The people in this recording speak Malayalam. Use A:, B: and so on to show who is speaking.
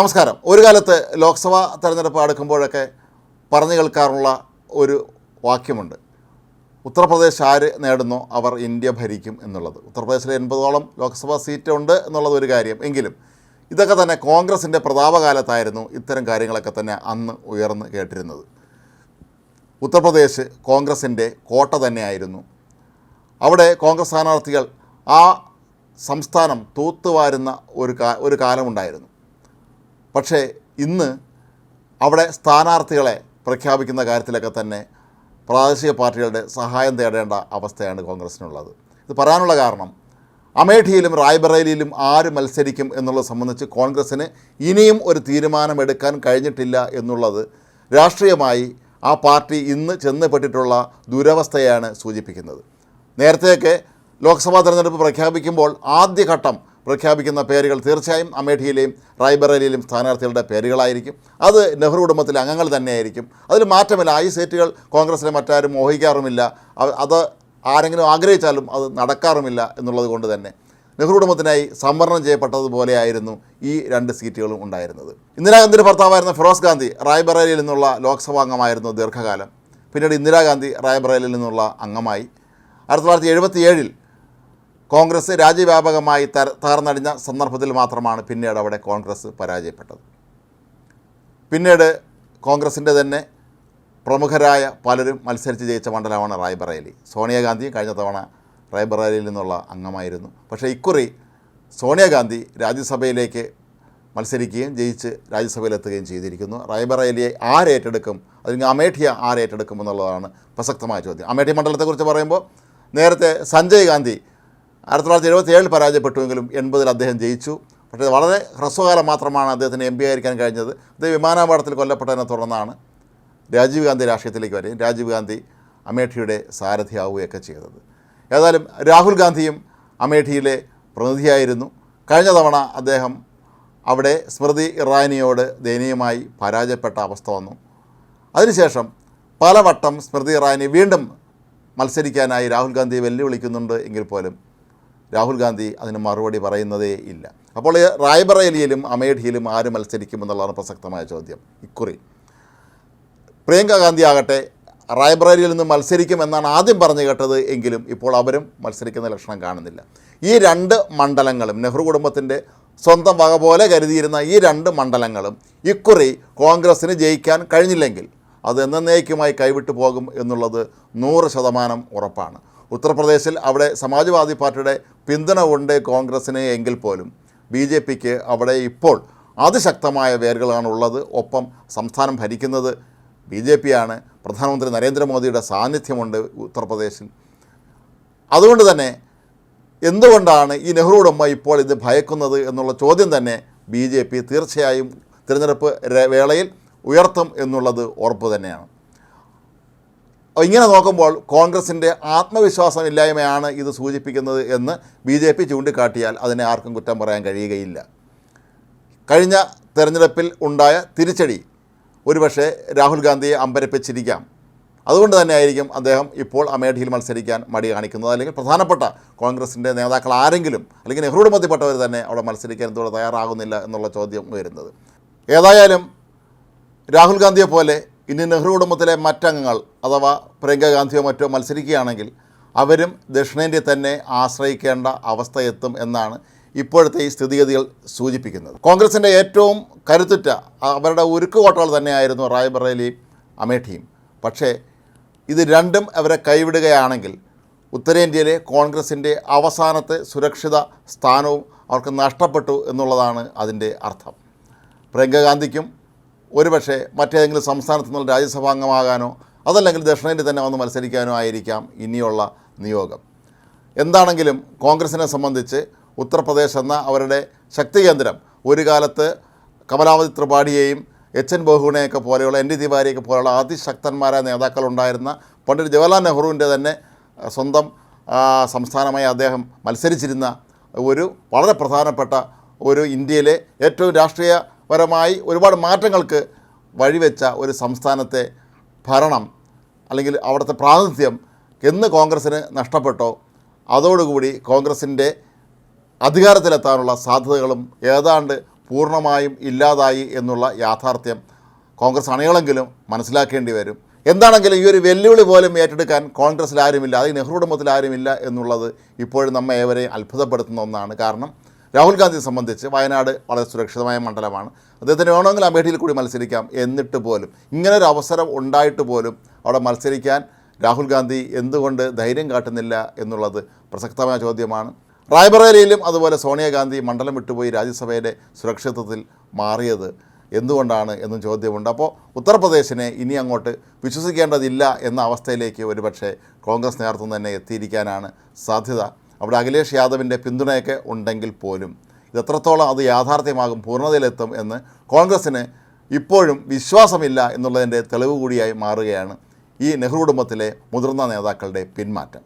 A: നമസ്കാരം. ഒരു കാലത്ത് ലോക്സഭാ തെരഞ്ഞെടുപ്പ് അടുക്കുമ്പോഴൊക്കെ പറഞ്ഞു കേൾക്കാറുള്ള ഒരു വാക്യമുണ്ട്. ഉത്തർപ്രദേശ് ആര് നേടുന്നോ? അവർ ഇന്ത്യ ഭരിക്കും എന്നുള്ളത്. ഉത്തർപ്രദേശിലെ എൺപതോളം ലോക്സഭാ സീറ്റ് ഉണ്ട് എന്നുള്ളത് ഒരു കാര്യം. എങ്കിലും ഇതൊക്കെ തന്നെ കോൺഗ്രസിന്റെ പ്രതാപകാലത്തായിരുന്നു ഇത്തരം കാര്യങ്ങളൊക്കെ തന്നെ അന്ന് ഉയർന്ന് കേട്ടിരുന്നത്. ഉത്തർപ്രദേശ് കോൺഗ്രസിന്റെ കോട്ട തന്നെയായിരുന്നു. അവിടെ കോൺഗ്രസ് സ്ഥാനാർത്ഥികൾ ആ സംസ്ഥാനം തൂത്തുവാരുന്ന ഒരു കാ ഒരു കാലമുണ്ടായിരുന്നു. പക്ഷേ ഇന്ന് അവിടെ സ്ഥാനാർത്ഥികളെ പ്രഖ്യാപിക്കുന്ന കാര്യത്തിലൊക്കെ തന്നെ പ്രാദേശിക പാർട്ടികളുടെ സഹായം തേടേണ്ട അവസ്ഥയാണ് കോൺഗ്രസിനുള്ളത്. ഇത് പറയാനുള്ള കാരണം അമേഠിയിലും റായ്ബറേലിയിലും ആര് മത്സരിക്കും എന്നുള്ളത് സംബന്ധിച്ച് കോൺഗ്രസ്സിന് ഇനിയും ഒരു തീരുമാനമെടുക്കാൻ കഴിഞ്ഞിട്ടില്ല എന്നുള്ളത് രാഷ്ട്രീയമായി ആ പാർട്ടി ഇന്ന് ചെന്നപ്പെട്ടിട്ടുള്ള ദുരവസ്ഥയാണ് സൂചിപ്പിക്കുന്നത്. നേരത്തെയൊക്കെ ലോക്സഭാ തെരഞ്ഞെടുപ്പ് പ്രഖ്യാപിക്കുമ്പോൾ ആദ്യഘട്ടം പ്രഖ്യാപിക്കുന്ന പേരുകൾ തീർച്ചയായും അമേഠിയിലെയും റായ്ബറേലിയിലെയും സ്ഥാനാർത്ഥികളുടെ പേരുകളായിരിക്കും. അത് നെഹ്റു കുടുംബത്തിലെ അംഗങ്ങൾ തന്നെയായിരിക്കും. അതിൽ മാറ്റമില്ല ഈ സീറ്റുകൾ കോൺഗ്രസിലെ മറ്റാരും മോഹിക്കാറുമില്ല. അത് ആരെങ്കിലും ആഗ്രഹിച്ചാലും അത് നടക്കാറുമില്ല എന്നുള്ളത് കൊണ്ട് തന്നെ. നെഹ്റു കുടുംബത്തിനായി സംവരണം ചെയ്യപ്പെട്ടതുപോലെയായിരുന്നു ഈ രണ്ട് സീറ്റുകളും ഉണ്ടായിരുന്നത്. ഇന്ദിരാഗാന്ധിയുടെ ഭർത്താവായിരുന്ന ഫിറോസ് ഗാന്ധി റായ്ബറേലിയിൽ നിന്നുള്ള ലോക്സഭാ അംഗമായിരുന്നു ദീർഘകാലം. പിന്നീട് ഇന്ദിരാഗാന്ധി റായ്ബറേലിയിൽ നിന്നുള്ള അംഗമായി. ആയിരത്തി തൊള്ളായിരത്തി എഴുപത്തിയേഴിൽ കോൺഗ്രസ് രാജ്യവ്യാപകമായി തര തകർന്നടിഞ്ഞ സന്ദർഭത്തിൽ മാത്രമാണ് പിന്നീട് അവിടെ കോൺഗ്രസ് പരാജയപ്പെട്ടത്. പിന്നീട് കോൺഗ്രസിന്റെ തന്നെ പ്രമുഖരായ പലരും മത്സരിച്ച് ജയിച്ച മണ്ഡലമാണ് റായ്ബറേലി. സോണിയാഗാന്ധി കഴിഞ്ഞ തവണ റായ്ബറേലിയിൽ നിന്നുള്ള അംഗമായിരുന്നു. പക്ഷേ ഇക്കുറി സോണിയാഗാന്ധി രാജ്യസഭയിലേക്ക് മത്സരിക്കുകയും ജയിച്ച് രാജ്യസഭയിലെത്തുകയും ചെയ്തിരിക്കുന്നു. റായ്ബറേലിയെ ആരേറ്റെടുക്കും അല്ലെങ്കിൽ അമേഠിയ ആരേറ്റെടുക്കും എന്നുള്ളതാണ് പ്രസക്തമായ ചോദ്യം. അമേഠി മണ്ഡലത്തെക്കുറിച്ച് പറയുമ്പോൾ നേരത്തെ സഞ്ജയ് ഗാന്ധി ആയിരത്തി തൊള്ളായിരത്തി എഴുപത്തി ഏഴിൽ പരാജയപ്പെട്ടുവെങ്കിലും എൺപതിൽ അദ്ദേഹം ജയിച്ചു. പക്ഷേ വളരെ ഹ്രസ്വകാലം മാത്രമാണ് അദ്ദേഹത്തിന് എം പി ആയിരിക്കാൻ കഴിഞ്ഞത്. അദ്ദേഹം വിമാനാപകടത്തിൽ കൊല്ലപ്പെട്ടതിനെ തുടർന്നാണ് രാജീവ് ഗാന്ധി രാഷ്ട്രീയത്തിലേക്ക് വരികയും രാജീവ് ഗാന്ധി അമേഠിയുടെ സാരഥിയാവുകയൊക്കെ ചെയ്തത്. ഏതായാലും രാഹുൽ ഗാന്ധിയും അമേഠിയിലെ പ്രതിനിധിയായിരുന്നു. കഴിഞ്ഞ തവണ അദ്ദേഹം അവിടെ സ്മൃതി ഇറാനിയോട് ദയനീയമായി പരാജയപ്പെട്ട അവസ്ഥ വന്നു. അതിനുശേഷം പലവട്ടം സ്മൃതി ഇറാനി വീണ്ടും മത്സരിക്കാനായി രാഹുൽ ഗാന്ധി വെല്ലുവിളിക്കുന്നുണ്ട് എങ്കിൽ പോലും രാഹുൽ ഗാന്ധി അതിന് മറുപടി പറയുന്നതേ ഇല്ല. അപ്പോൾ റായ്ബറേലിയിലും അമേഠിയിലും ആര് മത്സരിക്കുമെന്നുള്ളതാണ് പ്രസക്തമായ ചോദ്യം. ഇക്കുറി. പ്രിയങ്ക ഗാന്ധി ആകട്ടെ റായ്ബറേലിയിൽ നിന്ന് മത്സരിക്കുമെന്നാണ് ആദ്യം പറഞ്ഞു കേട്ടത് എങ്കിലും ഇപ്പോൾ അവരും മത്സരിക്കുന്ന ലക്ഷണം കാണുന്നില്ല. ഈ രണ്ട് മണ്ഡലങ്ങളും നെഹ്റു കുടുംബത്തിന്റെ സ്വന്തം വക പോലെ കരുതിയിരുന്ന ഈ രണ്ട് മണ്ഡലങ്ങളും ഇക്കുറി കോൺഗ്രസ്സിന് ജയിക്കാൻ കഴിഞ്ഞില്ലെങ്കിൽ അത് എന്നേക്കുമായി കൈവിട്ടു പോകും എന്നുള്ളത് നൂറ് ശതമാനം ഉറപ്പാണ്. ഉത്തർപ്രദേശിൽ അവിടെ സമാജ്വാദി പാർട്ടിയുടെ പിന്തുണ ഉണ്ട് കോൺഗ്രസ്സിന് എങ്കിൽ പോലും. ബി ജെ പിക്ക് അവിടെ ഇപ്പോൾ അതിശക്തമായ വേരുകളാണ് ഉള്ളത് ഒപ്പം സംസ്ഥാനം ഭരിക്കുന്നത് ബി ജെ പിയാണ് പ്രധാനമന്ത്രി നരേന്ദ്രമോദിയുടെ സാന്നിധ്യമുണ്ട് ഉത്തർപ്രദേശിൽ. അതുകൊണ്ട് തന്നെ എന്തുകൊണ്ടാണ് ഈ നെഹ്റു ഉടമ ഇപ്പോൾ ഇത് ഭയക്കുന്നത് എന്നുള്ള ചോദ്യം തന്നെ ബി ജെ പി തീർച്ചയായും തിരഞ്ഞെടുപ്പ് വേളയിൽ ഉയർത്തും എന്നുള്ളത് ഉറപ്പ് തന്നെയാണ്. ഇങ്ങനെ നോക്കുമ്പോൾ കോൺഗ്രസിന്റെ ആത്മവിശ്വാസമില്ലായ്മയാണ് ഇത് സൂചിപ്പിക്കുന്നത് എന്ന് ബി ജെ പി ചൂണ്ടിക്കാട്ടിയാൽ അതിനെ ആർക്കും കുറ്റം പറയാൻ കഴിയുകയില്ല. കഴിഞ്ഞ തെരഞ്ഞെടുപ്പിൽ ഉണ്ടായ തിരിച്ചടി ഒരുപക്ഷെ രാഹുൽ ഗാന്ധിയെ അമ്പരപ്പിച്ചിരിക്കാം. അതുകൊണ്ട് തന്നെ ആയിരിക്കും അദ്ദേഹം ഇപ്പോൾ അമേഠിയിൽ മത്സരിക്കാൻ മടി കാണിക്കുന്നത്. അല്ലെങ്കിൽ പ്രധാനപ്പെട്ട കോൺഗ്രസിന്റെ നേതാക്കൾ ആരെങ്കിലും അല്ലെങ്കിൽ നെഹ്റുവിടെ മധ്യപ്പെട്ടവർ തന്നെ അവിടെ മത്സരിക്കാൻ എന്തുകൊണ്ട് തയ്യാറാകുന്നില്ല എന്നുള്ള ചോദ്യം ഉയരുന്നത്. ഏതായാലും രാഹുൽ ഗാന്ധിയെ പോലെ ഇനി നെഹ്റു കുടുംബത്തിലെ മറ്റംഗങ്ങൾ അഥവാ പ്രിയങ്ക ഗാന്ധിയോ മറ്റോ മത്സരിക്കുകയാണെങ്കിൽ അവരും ദക്ഷിണേന്ത്യയെ തന്നെ ആശ്രയിക്കേണ്ട അവസ്ഥ എത്തും എന്നാണ് ഇപ്പോഴത്തെ ഈ സ്ഥിതിഗതികൾ സൂചിപ്പിക്കുന്നത്. കോൺഗ്രസിന്റെ ഏറ്റവും കരുത്തുറ്റ അവരുടെ ഉരുക്കുകോട്ടകൾ തന്നെയായിരുന്നു റായ്ബറേലിയും അമേഠിയും പക്ഷേ ഇത് രണ്ടും അവരെ കൈവിടുകയാണെങ്കിൽ ഉത്തരേന്ത്യയിലെ കോൺഗ്രസിന്റെ അവസാനത്തെ സുരക്ഷിത സ്ഥാനവും അവർക്ക് നഷ്ടപ്പെട്ടു എന്നുള്ളതാണ് അതിന്റെ അർത്ഥം. പ്രിയങ്ക ഗാന്ധിക്കും ഒരുപക്ഷെ മറ്റേതെങ്കിലും സംസ്ഥാനത്ത് നിന്നുള്ള രാജ്യസഭാംഗമാകാനോ അതല്ലെങ്കിൽ ദക്ഷിണേന്ത്യ തന്നെ വന്ന് മത്സരിക്കാനോ ആയിരിക്കാം ഇനിയുള്ള നിയോഗം. എന്താണെങ്കിലും കോൺഗ്രസിനെ സംബന്ധിച്ച് ഉത്തർപ്രദേശ് എന്ന അവരുടെ ശക്തി കേന്ദ്രം ഒരു കാലത്ത് കമലാവതി ത്രിപാഠിയെയും എച്ച് എൻ ബഹുഗുണയൊക്കെ പോലെയുള്ള എൻ ഡി തിവാരിയൊക്കെ പോലെയുള്ള അതിശക്തന്മാരായ നേതാക്കളുണ്ടായിരുന്ന പണ്ഡിറ്റ് ജവഹർലാൽ നെഹ്റുവിന്റെ തന്നെ സ്വന്തം സംസ്ഥാനമായി അദ്ദേഹം മത്സരിച്ചിരുന്ന ഒരു വളരെ പ്രധാനപ്പെട്ട ഒരു ഇന്ത്യയിലെ ഏറ്റവും രാഷ്ട്രീയപരമായി ഒരുപാട് മാറ്റങ്ങൾക്ക് വഴിവെച്ച ഒരു സംസ്ഥാനത്തെ ഭരണം അല്ലെങ്കിൽ അവിടുത്തെ പ്രാതിനിധ്യം എന്ന് കോൺഗ്രസ്സിന് നഷ്ടപ്പെട്ടോ അതോടുകൂടി കോൺഗ്രസിന്റെ അധികാരത്തിലെത്താനുള്ള സാധ്യതകളും ഏതാണ്ട് പൂർണമായും ഇല്ലാതായി എന്നുള്ള യാഥാർത്ഥ്യം കോൺഗ്രസ് അണികളെങ്കിലും മനസ്സിലാക്കേണ്ടി വരും. എന്താണെങ്കിലും ഈ ഒരു വെല്ലുവിളി പോലും ഏറ്റെടുക്കാൻ കോൺഗ്രസ്സിൽ ആരുമില്ല അത് നെഹ്റു കുടുംബത്തിൽ ആരുമില്ല എന്നുള്ളത് ഇപ്പോഴും നമ്മെ ഏവരെയും അത്ഭുതപ്പെടുത്തുന്ന ഒന്നാണ്. കാരണം രാഹുൽ ഗാന്ധിയെ സംബന്ധിച്ച് വയനാട് വളരെ സുരക്ഷിതമായ മണ്ഡലമാണ്. അദ്ദേഹത്തിന് വേണമെങ്കിൽ അമേഠിയിൽ കൂടി മത്സരിക്കാം എന്നിട്ട് പോലും ഇങ്ങനൊരു അവസരം ഉണ്ടായിട്ട് പോലും അവിടെ മത്സരിക്കാൻ രാഹുൽ ഗാന്ധി എന്തുകൊണ്ട് ധൈര്യം കാട്ടുന്നില്ല എന്നുള്ളത് പ്രസക്തമായ ചോദ്യമാണ്. റായ്ബറേലിയിലും അതുപോലെ സോണിയാഗാന്ധി മണ്ഡലം വിട്ടുപോയി രാജ്യസഭയുടെ സുരക്ഷിതത്വത്തിൽ മാറിയത് എന്തുകൊണ്ടാണ് എന്നും ചോദ്യമുണ്ട്. അപ്പോൾ ഉത്തർപ്രദേശിനെ ഇനി അങ്ങോട്ട് വിശ്വസിക്കേണ്ടതില്ല എന്ന അവസ്ഥയിലേക്ക് ഒരുപക്ഷെ കോൺഗ്രസ് നേതൃത്വം തന്നെ എത്തിയിരിക്കാനാണ് സാധ്യത. അവിടെ അഖിലേഷ് യാദവിന്റെ പിന്തുണയൊക്കെ ഉണ്ടെങ്കിൽ പോലും ഇതെത്രത്തോളം അത് യാഥാർത്ഥ്യമാകും പൂർണതയിലെത്തും എന്ന് കോൺഗ്രസ്സിന് ഇപ്പോഴും വിശ്വാസമില്ല എന്നുള്ളതിന്റെ തെളിവ് കൂടിയായി മാറുകയാണ് ഈ നെഹ്റു കുടുംബത്തിലെ മുതിർന്ന നേതാക്കളുടെ പിന്മാറ്റം.